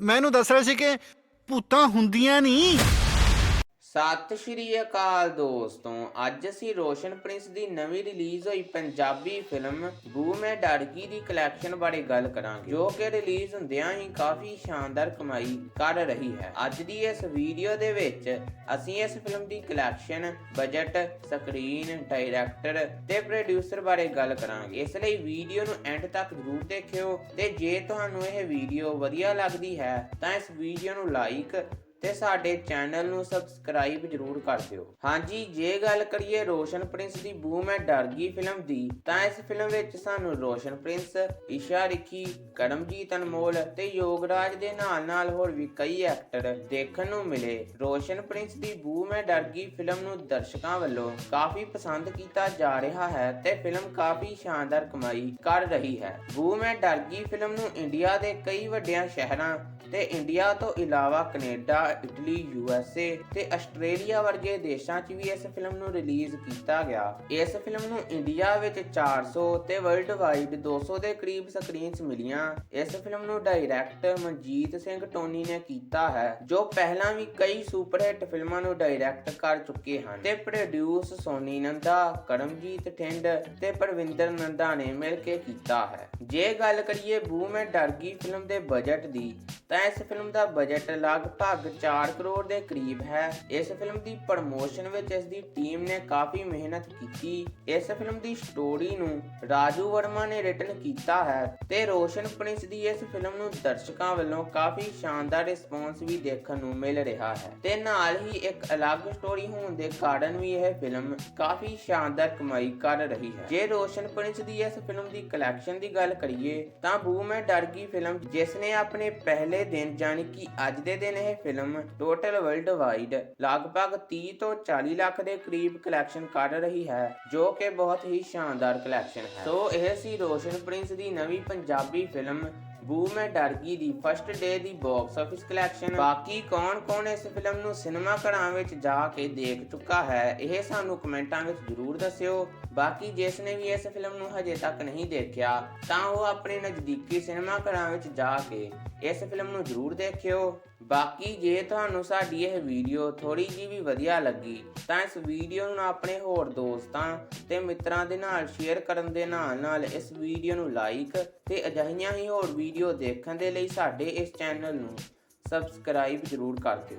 ਮੈਨੂੰ ਦੱਸ ਰਿਹਾ ਸੀ ਕਿ ਭੂਤਾਂ ਹੁੰਦੀਆਂ ਨਹੀਂ। ਸਤਿ ਸ਼੍ਰੀ ਅਕਾਲ ਦੋਸਤੋ, ਅੱਜ ਅਸੀਂ ਰੋਸ਼ਨ ਪ੍ਰਿੰਸ ਦੀ ਨਵੀਂ ਰਿਲੀਜ਼ ਹੋਈ ਪੰਜਾਬੀ ਫਿਲਮ ਬੂ ਮੈਂ ਡਰ ਗਈ ਦੀ ਕਲੈਕਸ਼ਨ ਬਾਰੇ ਗੱਲ ਕਰਾਂਗੇ, ਜੋ ਕਿ ਰਿਲੀਜ਼ ਹੁੰਦਿਆਂ ਹੀ ਕਾਫੀ ਸ਼ਾਨਦਾਰ ਕਮਾਈ ਕਰ ਰਹੀ ਹੈ। ਅੱਜ ਦੀ ਇਸ ਵੀਡੀਓ ਦੇ ਵਿੱਚ ਅਸੀਂ ਇਸ ਫਿਲਮ ਦੀ ਕਲੈਕਸ਼ਨ ਬਜਟ ਸਕਰੀਨ ਡਾਇਰੈਕਟਰ ਤੇ ਪ੍ਰੋਡਿਊਸਰ ਬਾਰੇ ਗੱਲ ਕਰਾਂਗੇ। ਇਸ ਲਈ ਵੀਡੀਓ ਨੂੰ ਐਂਡ ਤੱਕ ਜ਼ਰੂਰ ਦੇਖਿਓ ਤੇ ਜੇ ਤੁਹਾਨੂੰ ਇਹ ਵੀਡੀਓ ਵਧੀਆ ਲੱਗਦੀ ਹੈ, ਤਾਂ ਇਸ ਵੀਡੀਓ ਨੂੰ ਲਾਈਕ ਤੇ ਸਾਡੇ ਚੈਨਲ ਨੂੰ ਸਬਸਕ੍ਰਾਈਬ ਜਰੂਰ ਕਰ ਦਿਓ। ਹਾਂਜੀ, ਜੇ ਗੱਲ ਕਰੀਏ ਰੋਸ਼ਨ ਪ੍ਰਿੰਸ ਦੀ ਬੂ ਮੈਂ ਡਰ ਗਈ ਫਿਲਮ ਦੀ, ਤਾਂ ਇਸ ਫਿਲਮ ਵਿੱਚ ਸਾਨੂੰ ਰੋਸ਼ਨ ਪ੍ਰਿੰਸ ਇਸ਼ਾ ਰਿਖੀ ਕਰਮਜੀਤ ਅਨਮੋਲ ਤੇ ਯੋਗਰਾਜ ਦੇ ਨਾਲ ਨਾਲ ਹੋਰ ਵੀ ਕਈ ਐਕਟਰ ਦੇਖਣ ਨੂੰ ਮਿਲੇ। ਰੋਸ਼ਨ ਪ੍ਰਿੰਸ ਦੀ ਬੂ ਮੈਂ ਡਰ ਗਈ ਫਿਲਮ ਨੂੰ ਦਰਸ਼ਕਾਂ ਵੱਲੋਂ ਕਾਫੀ ਪਸੰਦ ਕੀਤਾ ਜਾ ਰਿਹਾ ਹੈ ਤੇ ਫਿਲਮ ਕਾਫੀ ਸ਼ਾਨਦਾਰ ਕਮਾਈ ਕਰ ਰਹੀ ਹੈ। ਬੂ ਮੈਂ ਡਰ ਗਈ ਫਿਲਮ ਨੂੰ ਇੰਡੀਆ ਦੇ ਕਈ ਵੱਡਿਆਂ ਸ਼ਹਿਰਾਂ ਤੇ ਇੰਡੀਆ ਤੋਂ ਇਲਾਵਾ Canada, Italy, U S A ਤੇ ਆਸਟ੍ਰੇਲੀਆ ਵਰਗੇ ਦੇਸ਼ਾਂ 'ਚ ਵੀ ਇਸ ਫਿਲਮ ਨੂੰ ਰਿਲੀਜ਼ ਕੀਤਾ ਗਿਆ। ਇਸ ਫਿਲਮ ਨੂੰ ਇੰਡੀਆ ਵਿੱਚ 400 ਤੇ ਵਰਲਡ ਵਾਈਡ 200 ਦੇ ਕਰੀਬ ਸਕਰੀਨਸ ਮਿਲੀਆਂ। ਇਸ ਫਿਲਮ ਨੂੰ ਡਾਇਰੈਕਟ ਮਨਜੀਤ ਸਿੰਘ ਟੋਨੀ ਨੇ ਕੀਤਾ ਹੈ, ਜੋ ਪਹਿਲਾਂ ਵੀ ਕਈ ਸੁਪਰ ਹਿੱਟ ਫਿਲਮਾਂ ਨੂੰ ਡਾਇਰੈਕਟ ਕਰ ਚੁੱਕੇ ਹਨ। ਤੇ ਪ੍ਰੋਡਿਊਸ ਸੋਨੀ ਨੰਦਾ, ਕਰਮਜੀਤ ਠਿੰਡ ਤੇ ਪਰਵਿੰਦਰ ਨੰਦਾ ਨੇ ਮਿਲ ਕੇ ਕੀਤਾ ਹੈ। ਜੇ ਗੱਲ ਕਰੀਏ ਬੂ ਮੈਂ ਡਰ ਗਈ ਫਿਲਮ ਦੇ ਬਜਟ ਦੀ ਤਾਂ ਇਸ ਫਿਲਮ ਦਾ ਬਜਟ ਲਗਭਗ 4 ਕਰੋੜ ਦੇ ਕਰੀਬ ਹੈ। ਇਸ ਫਿਲਮ ਦੀ ਪ੍ਰਮੋਸ਼ਨ ਵਿੱਚ ਇਸ ਦੀ ਟੀਮ ਨੇ ਕਾਫੀ ਮਿਹਨਤ ਕੀਤੀ। ਇਸ ਫਿਲਮ ਦੀ ਸਟੋਰੀ ਨੂੰ ਰਾਜੂ ਵਰਮਾ ਨੇ ਰਿਟਨ ਕੀਤਾ ਹੈ ਤੇ ਰੋਸ਼ਨ ਪ੍ਰਿੰਸ ਦੀ ਇਸ ਫਿਲਮ ਨੂੰ ਦਰਸ਼ਕਾਂ ਵੱਲੋਂ ਕਾਫੀ ਸ਼ਾਨਦਾਰ ਰਿਸਪੌਂਸ ਵੀ ਦੇਖਣ ਨੂੰ ਮਿਲ ਰਿਹਾ ਹੈ। ਤੇ ਨਾਲ ਹੀ ਇੱਕ ਅਲੱਗ ਸਟੋਰੀ ਹੋਣ ਦੇ ਕਾਰਨ ਵੀ ਇਹ ਫਿਲਮ ਕਾਫੀ ਸ਼ਾਨਦਾਰ ਕਮਾਈ ਕਰ ਰਹੀ ਹੈ। ਜੇ ਰੋਸ਼ਨ ਪ੍ਰਿੰਸ ਦੀ ਇਸ ਫਿਲਮ ਦੀ ਕਲੈਕਸ਼ਨ ਦੀ ਗੱਲ ਕਰੀਏ, ਤਾਂ ਬੂ ਮੈਂ ਡਰ ਗਈ ਫਿਲਮ ਜਿਸ ਨੇ ਆਪਣੇ ਪਹਿਲੇ ਦਿਨ ਯਾਨੀ ਕਿ ਅੱਜ ਦੇ ਦਿਨ ਇਹ ਫਿਲਮ ਟੋਟਲ ਵਰਲਡ ਵਾਈਡ ਲਗਭਗ 30 ਤੋਂ 40 ਲੱਖ ਦੇ ਕਰੀਬ ਕਲੈਕਸ਼ਨ ਕਰ ਰਹੀ ਹੈ, ਜੋ ਕਿ ਬਹੁਤ ਹੀ ਸ਼ਾਨਦਾਰ ਕਲੈਕਸ਼ਨ ਹੈ। ਸੋ ਇਹ ਸੀ ਰੋਸ਼ਨ ਪ੍ਰਿੰਸ ਦੀ ਨਵੀਂ ਪੰਜਾਬੀ ਫਿਲਮ ਬੂ, ਮੈਂ ਡਰ ਗਈ ਦੀ। ਫਸਟ ਡੇ ਦੀ ਬਾਕਸ ਆਫਿਸ ਕਲੈਕਸ਼ਨ ਬਾਕੀ ਕੌਣ-ਕੌਣ ਇਸ ਫਿਲਮ ਨੂੰ ਸਿਨੇਮਾ ਘਰਾਂ ਵਿੱਚ ਜਾ ਕੇ ਦੇਖ ਚੁੱਕਾ ਹੈ, ਇਹ ਸਾਨੂੰ ਕਮੈਂਟਾਂ ਵਿੱਚ ਜ਼ਰੂਰ ਦੱਸਿਓ। ਬਾਕੀ ਜਿਸ ਨੇ ਵੀ ਇਸ ਫਿਲਮ ਨੂੰ ਹਜੇ ਤੱਕ ਨਹੀਂ ਦੇਖਿਆ, ਤਾਂ ਉਹ ਆਪਣੇ ਨਜ਼ਦੀਕੀ ਸਿਨੇਮਾ ਘਰਾਂ ਵਿੱਚ ਜਾ ਕੇ ਇਸ ਫਿਲਮ ਨੂੰ ਜ਼ਰੂਰ ਦੇਖਿਓ। ਬਾਕੀ ਜੇ ਤੁਹਾਨੂੰ ਸਾਡੀ ਇਹ ਵੀਡੀਓ ਥੋੜੀ ਜੀ ਵੀ ਵਧੀਆ ਲੱਗੀ, ਤਾਂ ਇਸ ਵੀਡੀਓ ਨੂੰ ਆਪਣੇ ਹੋਰ ਦੋਸਤਾਂ ਤੇ ਮਿੱਤਰਾਂ ਦੇ ਨਾਲ ਸ਼ੇਅਰ ਕਰਨ ਦੇ ਨਾਲ ਨਾਲ ਇਸ ਵੀਡੀਓ ਨੂੰ ਲਾਈਕ ਤੇ ਅਜਿਹੀਆਂ ਹੀ ਹੋਰ ਵੀ ਵੀਡੀਓ ਦੇਖਣ ਦੇ ਲਈ ਸਾਡੇ ਇਸ ਚੈਨਲ ਨੂੰ ਸਬਸਕ੍ਰਾਈਬ ਜ਼ਰੂਰ ਕਰ ਦਿਓ।